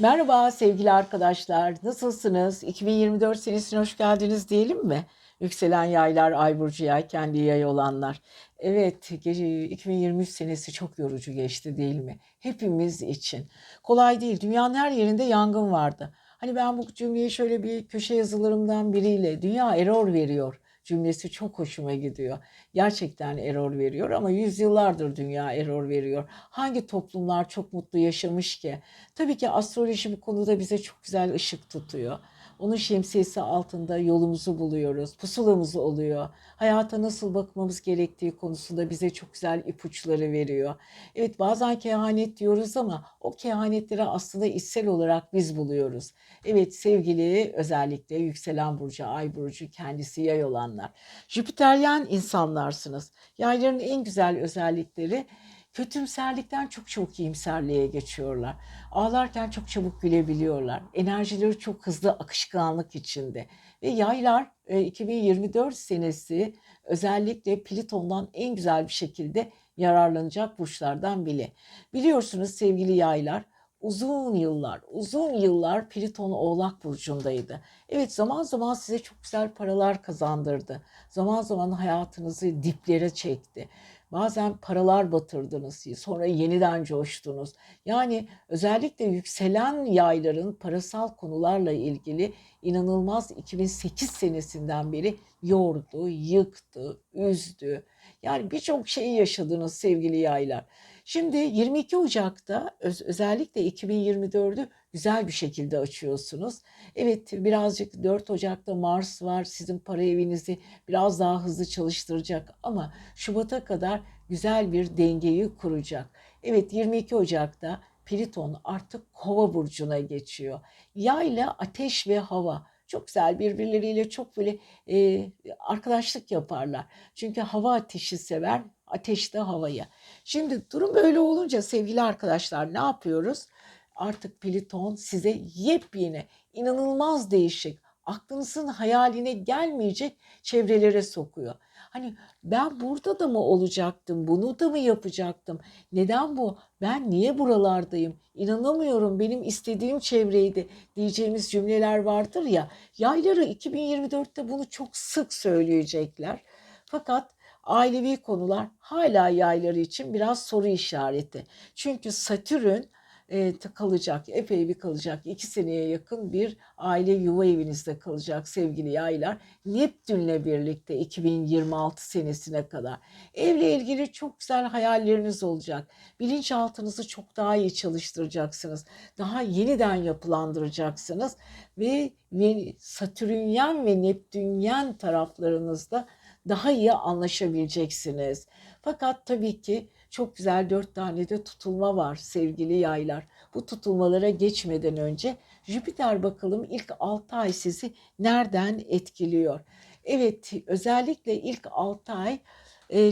Merhaba sevgili arkadaşlar. Nasılsınız? 2024 senesine hoş geldiniz diyelim mi? Yükselen yaylar, ay burcu yay, kendi yay olanlar. Evet, gece 2023 senesi çok yorucu geçti değil mi? Hepimiz için. Kolay değil. Dünyanın her yerinde yangın vardı. Hani ben bu cümleyi şöyle bir köşe yazılarımdan biriyle dünya error veriyor cümlesi çok hoşuma gidiyor. Gerçekten error veriyor ama yüzyıllardır dünya error veriyor. Hangi toplumlar çok mutlu yaşamış ki? Tabii ki astroloji bu konuda bize çok güzel ışık tutuyor. Onun şemsiyesi altında yolumuzu buluyoruz, pusulamız oluyor. Hayata nasıl bakmamız gerektiği konusunda bize çok güzel ipuçları veriyor. Evet bazen kehanet diyoruz ama o kehanetleri aslında içsel olarak biz buluyoruz. Evet sevgili özellikle yükselen burcu, ay burcu kendisi yay olanlar. Jüpiteryen insanlarsınız. Yayların en güzel özellikleri kötümserlikten çok çabuk iyimserliğe geçiyorlar. Ağlarken çok çabuk gülebiliyorlar. Enerjileri çok hızlı akışkanlık içinde. Ve yaylar 2024 senesi özellikle Plüton'dan en güzel bir şekilde yararlanacak burçlardan biri. Biliyorsunuz sevgili yaylar uzun yıllar, uzun yıllar Plüton Oğlak Burcu'ndaydı. Evet zaman zaman size çok güzel paralar kazandırdı. Zaman zaman hayatınızı diplere çekti. Bazen paralar batırdınız, sonra yeniden coştunuz. Yani özellikle yükselen yayların parasal konularla ilgili inanılmaz 2008 senesinden beri yordu, yıktı, üzdü. Yani birçok şeyi yaşadınız sevgili yaylar. Şimdi 22 Ocak'ta öz, özellikle 2024'ü güzel bir şekilde açıyorsunuz. Evet birazcık 4 Ocak'ta Mars var sizin para evinizi biraz daha hızlı çalıştıracak ama Şubat'a kadar güzel bir dengeyi kuracak. Evet 22 Ocak'ta Plüton artık Kova burcuna geçiyor. Yayla ateş ve hava çok güzel birbirleriyle çok böyle e, arkadaşlık yaparlar. Çünkü hava ateşi sever, ateş de havayı. Şimdi durum böyle olunca sevgili arkadaşlar ne yapıyoruz? Artık Plüton size yepyeni, inanılmaz değişik, aklınızın hayaline gelmeyecek çevrelere sokuyor. Hani ben burada da mı olacaktım, bunu da mı yapacaktım? Neden bu? Ben niye buralardayım? İnanamıyorum benim istediğim çevreydi diyeceğimiz cümleler vardır ya. Yayları 2024'te bunu çok sık söyleyecekler. Fakat ailevi konular hala yayları için biraz soru işareti. Çünkü Satürn e, kalacak, epey bir kalacak. iki seneye yakın bir aile yuva evinizde kalacak sevgili yaylar. Neptünle birlikte 2026 senesine kadar. Evle ilgili çok güzel hayalleriniz olacak. Bilinçaltınızı çok daha iyi çalıştıracaksınız. Daha yeniden yapılandıracaksınız. Ve Satürnyen ve Neptünyen taraflarınızda daha iyi anlaşabileceksiniz. Fakat tabii ki çok güzel dört tane de tutulma var sevgili yaylar. Bu tutulmalara geçmeden önce Jüpiter bakalım ilk 6 ay sizi nereden etkiliyor? Evet özellikle ilk 6 ay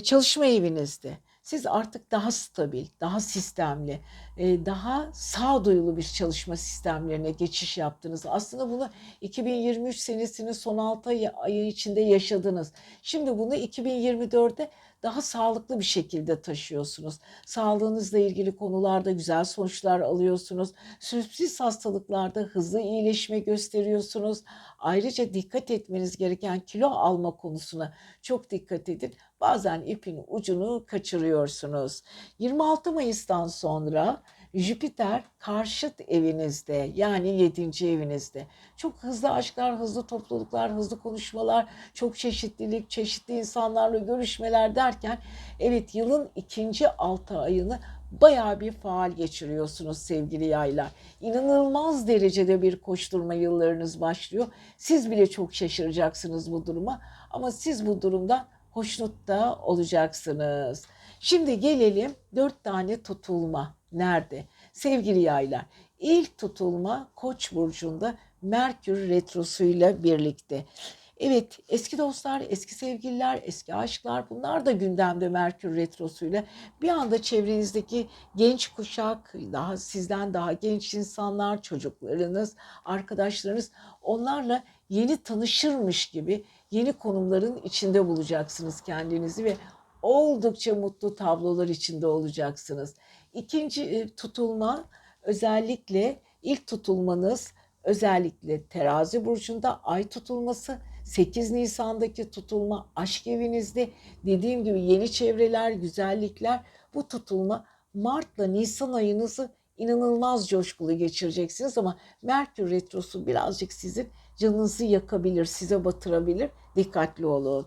çalışma evinizde. Siz artık daha stabil, daha sistemli, e, daha sağduyulu bir çalışma sistemlerine geçiş yaptınız. Aslında bunu 2023 senesinin son 6 ayı içinde yaşadınız. Şimdi bunu 2024'de daha sağlıklı bir şekilde taşıyorsunuz. Sağlığınızla ilgili konularda güzel sonuçlar alıyorsunuz. Sürpriz hastalıklarda hızlı iyileşme gösteriyorsunuz. Ayrıca dikkat etmeniz gereken kilo alma konusuna çok dikkat edin. Bazen ipin ucunu kaçırıyorsunuz. 26 Mayıs'tan sonra Jüpiter karşıt evinizde yani yedinci evinizde. Çok hızlı aşklar, hızlı topluluklar, hızlı konuşmalar, çok çeşitlilik, çeşitli insanlarla görüşmeler derken evet yılın ikinci altı ayını bayağı bir faal geçiriyorsunuz sevgili yaylar. İnanılmaz derecede bir koşturma yıllarınız başlıyor. Siz bile çok şaşıracaksınız bu duruma ama siz bu durumda hoşnut da olacaksınız. Şimdi gelelim dört tane tutulma. Nerede? Sevgili yaylar, ilk tutulma Koç burcunda Merkür retrosuyla birlikte. Evet eski dostlar, eski sevgililer, eski aşklar bunlar da gündemde Merkür Retrosu'yla. Bir anda çevrenizdeki genç kuşak, daha sizden daha genç insanlar, çocuklarınız, arkadaşlarınız onlarla yeni tanışırmış gibi yeni konumların içinde bulacaksınız kendinizi ve oldukça mutlu tablolar içinde olacaksınız. İkinci e, tutulma özellikle İlk tutulmanız özellikle terazi burcunda ay tutulması 8 Nisan'daki tutulma aşk evinizde dediğim gibi yeni çevreler, güzellikler bu tutulma Mart'la Nisan ayınızı inanılmaz coşkulu geçireceksiniz ama Merkür Retrosu birazcık sizin canınızı yakabilir, size batırabilir. Dikkatli olun.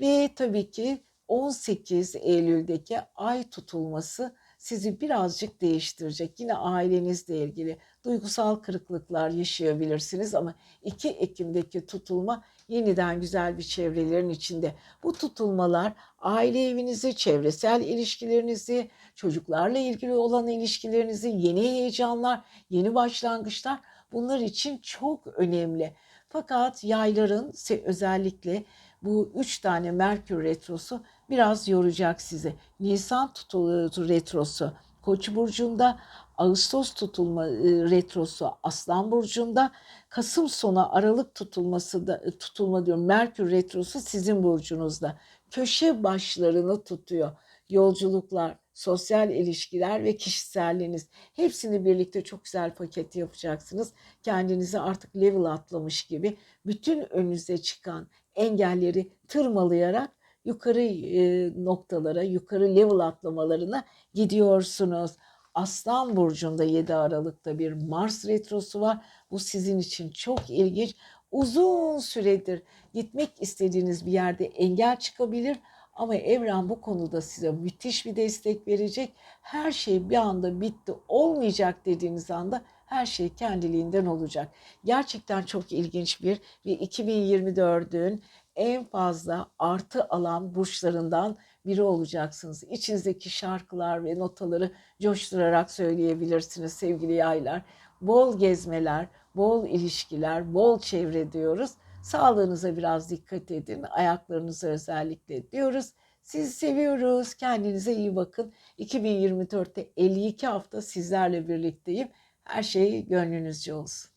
Ve tabii ki 18 Eylül'deki ay tutulması sizi birazcık değiştirecek. Yine ailenizle ilgili duygusal kırıklıklar yaşayabilirsiniz ama 2 Ekim'deki tutulma yeniden güzel bir çevrelerin içinde. Bu tutulmalar aile evinizi, çevresel ilişkilerinizi, çocuklarla ilgili olan ilişkilerinizi, yeni heyecanlar, yeni başlangıçlar bunlar için çok önemli. Fakat yayların özellikle bu üç tane Merkür Retrosu biraz yoracak sizi. Nisan tutulu retrosu Koç burcunda, Ağustos tutulma retrosu Aslan burcunda, Kasım sonu Aralık tutulması da tutulma diyorum Merkür retrosu sizin burcunuzda. Köşe başlarını tutuyor. Yolculuklar, sosyal ilişkiler ve kişiselliğiniz. Hepsini birlikte çok güzel paket yapacaksınız. Kendinizi artık level atlamış gibi bütün önünüze çıkan engelleri tırmalayarak yukarı e, noktalara, yukarı level atlamalarına gidiyorsunuz. Aslan burcunda 7 Aralık'ta bir Mars retrosu var. Bu sizin için çok ilginç. Uzun süredir gitmek istediğiniz bir yerde engel çıkabilir ama evren bu konuda size müthiş bir destek verecek. Her şey bir anda bitti, olmayacak dediğiniz anda her şey kendiliğinden olacak. Gerçekten çok ilginç bir ve 2024'ün en fazla artı alan burçlarından biri olacaksınız. İçinizdeki şarkılar ve notaları coşturarak söyleyebilirsiniz sevgili yaylar. Bol gezmeler, bol ilişkiler, bol çevre diyoruz. Sağlığınıza biraz dikkat edin. Ayaklarınıza özellikle diyoruz. Sizi seviyoruz. Kendinize iyi bakın. 2024'te 52 hafta sizlerle birlikteyim. Her şey gönlünüzce olsun.